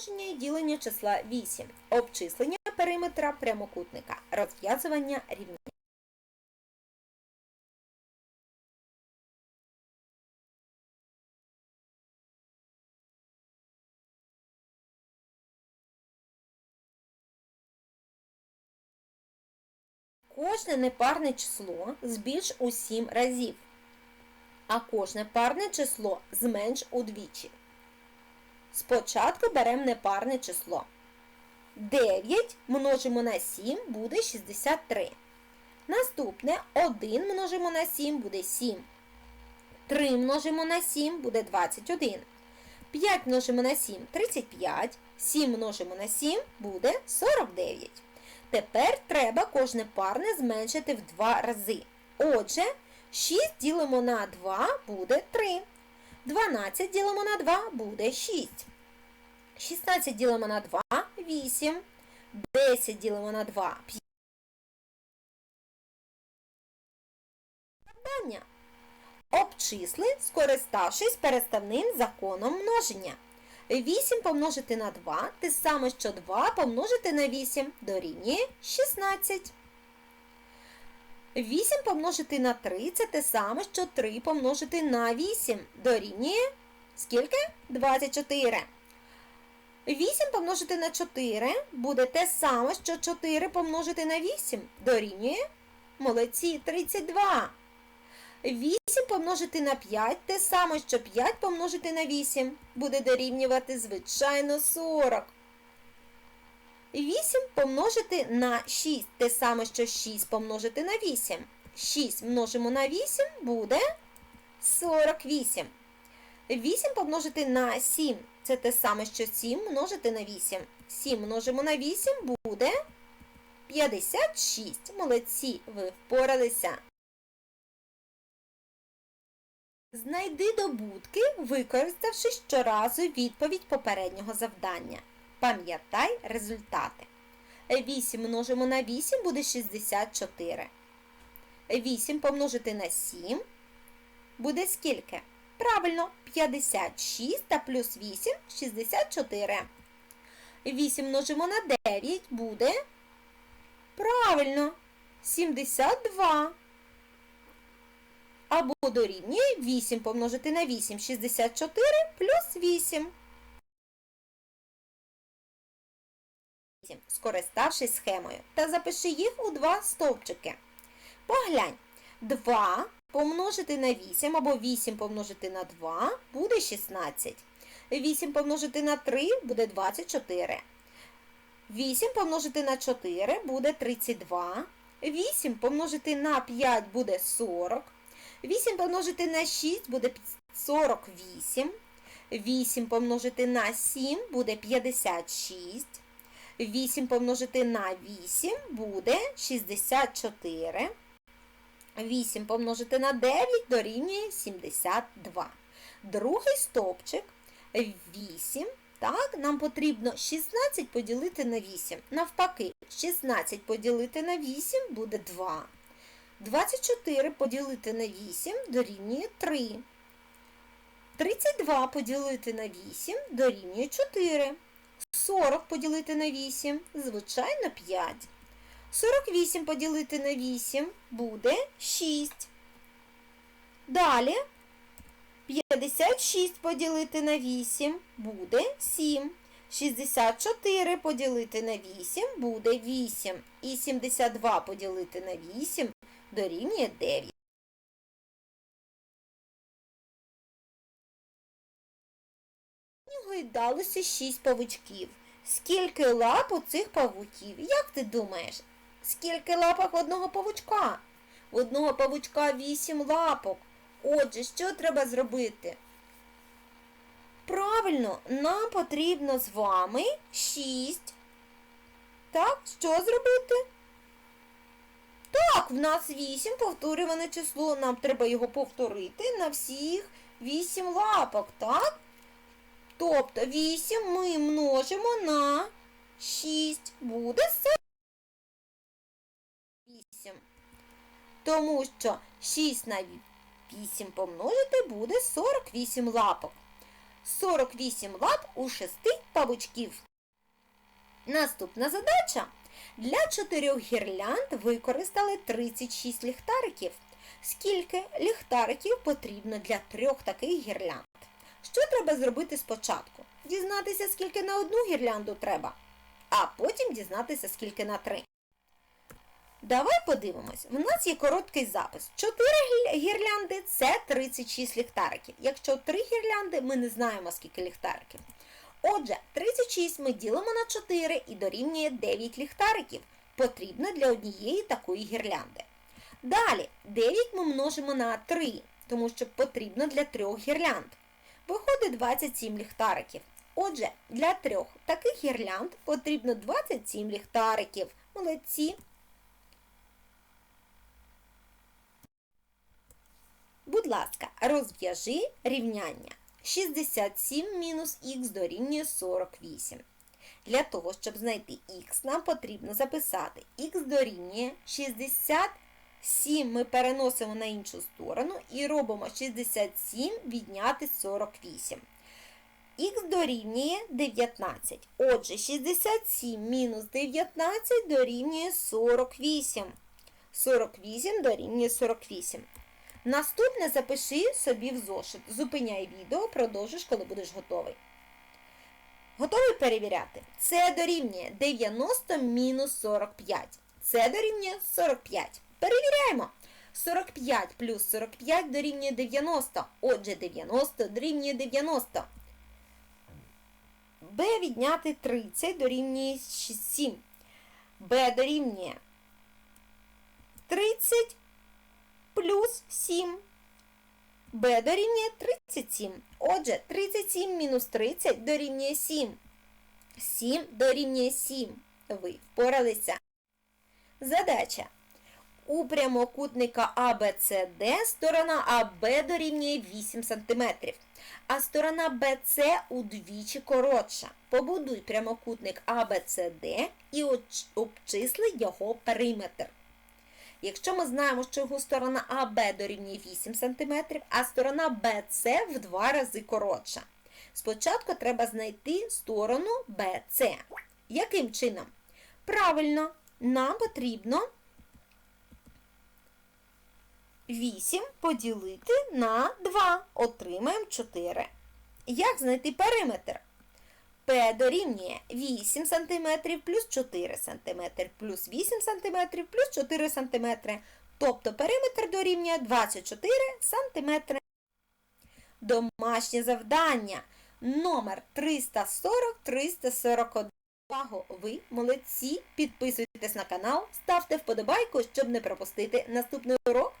множення і ділення числа 8, обчислення периметра прямокутника, розв'язування рівняння. Кожне непарне число збільш у 7 разів, а кожне парне число зменш удвічі. Спочатку беремо непарне число. 9 множимо на 7 буде 63. Наступне 1 множимо на 7 буде 7. 3 множимо на 7 буде 21. 5 множимо на 7 35. 7 множимо на 7 буде 49. Тепер треба кожне парне зменшити в 2 рази. Отже, 6 ділимо на 2 буде 3. 12 ділимо на 2 буде 6. 16 ділимо на 2 8. 10 ділимо на 2 5. Завдання. Обчисли, скориставшись переставним законом множення. 8 помножити на 2 те саме, що 2 помножити на 8 дорівнює 16. 8 помножити на 3 це те саме, що 3 помножити на 8 дорівнює скільки? 24. 8 помножити на 4 буде те саме, що 4 помножити на 8 дорівнює молодці 32. 8 помножити на 5 те саме, що 5 помножити на 8 буде дорівнювати, звичайно, 40. 8 помножити на 6 те саме, що 6 помножити на 8. 6 множимо на 8 буде 48. 8 помножити на 7 це те саме, що 7 множити на 8. 7 множимо на 8 буде 56. Молодці, ви впоралися. Знайди добутки, використавши щоразу відповідь попереднього завдання. Пам'ятай результати. 8 множимо на 8 буде 64. 8 помножити на 7 буде скільки? Правильно, 56 та плюс 8 64. 8 множимо на 9 буде. Правильно, 72 або дорівнює 8 помножити на 8 64 плюс 8. Скориставшись схемою, та запиши їх у два стовпчики. Поглянь, 2 помножити на 8 або 8 помножити на 2 буде 16. 8 помножити на 3 буде 24. 8 помножити на 4 буде 32. 8 помножити на 5 буде 40. 8 помножити на 6 буде 48. 8 помножити на 7 буде 56. 8 помножити на 8 буде 64. 8 помножити на 9 дорівнює 72. Другий стовпчик 8. Так, нам потрібно 16 поділити на 8. Навпаки, 16 поділити на 8 буде 2. 24 поділити на 8 дорівнює 3. 32 поділити на 8 дорівнює 4. 40 поділити на 8, звичайно, 5. 48 поділити на 8 буде 6. Далі 56 поділити на 8 буде 7. 64 поділити на 8 буде 8. І 72 поділити на 8 дорівнює 9. Гойдалося 6 павучків. Скільки лап у цих павуків? Як ти думаєш? Скільки лапок одного павучка? У одного павучка 8 лапок. Отже, що треба зробити? Правильно, нам потрібно з вами 6. Так, що зробити? Так, в нас 8 повторюване число. Нам треба його повторити на всіх 8 лапок, так? Тобто 8 ми множимо на 6. Буде 8. Тому що 6 на 8 помножити буде 48 лапок. 48 лап у 6 павучків. Наступна задача. Для чотирьох гірлянд використали 36 ліхтариків. Скільки ліхтариків потрібно для трьох таких гірлянд? Що треба зробити спочатку? Дізнатися, скільки на одну гірлянду треба, а потім дізнатися, скільки на три. Давай подивимось. У нас є короткий запис. 4 гірлянди це 36 ліхтариків. Якщо 3 гірлянди, ми не знаємо, скільки ліхтариків. Отже, 36 ми ділимо на 4 і дорівнює 9 ліхтариків. Потрібно для однієї такої гірлянди. Далі 9 ми множимо на 3, тому що потрібно для трьох гірлянд. Виходить 27 ліхтариків. Отже, для трьох таких гірлянд потрібно 27 ліхтариків. Молодці. Будь ласка, розв'яжи рівняння. 67 мінус х дорівнює 48. Для того, щоб знайти х, нам потрібно записати х дорівнює 67 ми переносимо на іншу сторону і робимо 67 відняти 48. Х дорівнює 19. Отже, 67 мінус 19 дорівнює 48. 48 дорівнює 48. Наступне запиши собі в зошит. Зупиняй відео, продовжиш, коли будеш готовий. Готовий перевіряти? Це дорівнює 90 мінус 45. Це дорівнює 45. Перевіряємо. 45 плюс 45 дорівнює 90. Отже, 90 дорівнює 90. Б відняти 30 дорівнює 7. Б дорівнює 30 плюс 7. Б дорівнює 37. Отже, 37 мінус 30 дорівнює 7. 7 дорівнює 7. Ви впоралися. Задача. У прямокутника ABCD сторона АБ дорівнює 8 см, а сторона BC удвічі коротша. Побудуй прямокутник ABCD і обчисли його периметр. Якщо ми знаємо, що його сторона АБ дорівнює 8 см, а сторона BC в два рази коротша. Спочатку треба знайти сторону BC. Яким чином? Правильно, нам потрібно 8 поділити на 2. Отримаємо 4. Як знайти периметр? P дорівнює 8 см плюс 4 см плюс 8 см плюс 4 см. Тобто периметр дорівнює 24 см. Домашнє завдання номер 340-341. Увагу! Ви молодці! Підписуйтесь на канал, ставте вподобайку, щоб не пропустити наступний урок.